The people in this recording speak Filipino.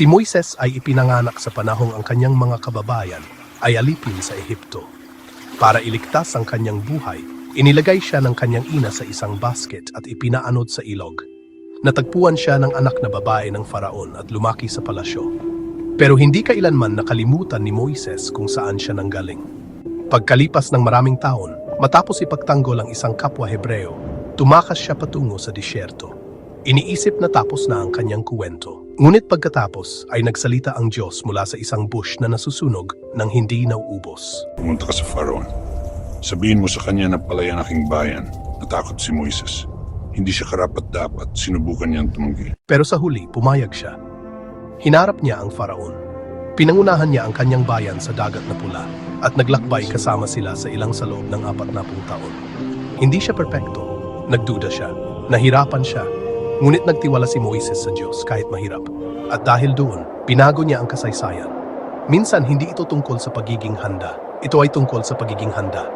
Si Moises ay ipinanganak sa panahong ang kanyang mga kababayan ay alipin sa Ehipto. Para iligtas ang kanyang buhay, inilagay siya ng kanyang ina sa isang basket at ipinaanod sa ilog. Natagpuan siya ng anak na babae ng faraon at lumaki sa palasyo. Pero hindi kailanman nakalimutan ni Moises kung saan siya nanggaling. Pagkalipas ng maraming taon, matapos ipagtanggol ang isang kapwa Hebreo, tumakas siya patungo sa disyerto. Iniisip na tapos na ang kanyang kuwento. Ngunit pagkatapos ay nagsalita ang Diyos mula sa isang bush na nasusunog nang hindi nauubos. Pumunta ka sa Pharaoh. Sabihin mo sa kanya na palay ang aking bayan. Natakot si Moises. Hindi siya karapat-dapat. Sinubukan niyang tumanggi. Pero sa huli, pumayag siya. Hinarap niya ang faraon. Pinangunahan niya ang kanyang bayan sa dagat na pula at naglakbay kasama sila sa ilang sa loob ng apat na taon. Hindi siya perpekto. Nagduda siya. Nahirapan siya. Ngunit nagtiwala si Moises sa Diyos kahit mahirap. At dahil doon, pinago niya ang kasaysayan. Minsan hindi ito tungkol sa pagiging handa. Ito ay tungkol sa pagiging handa.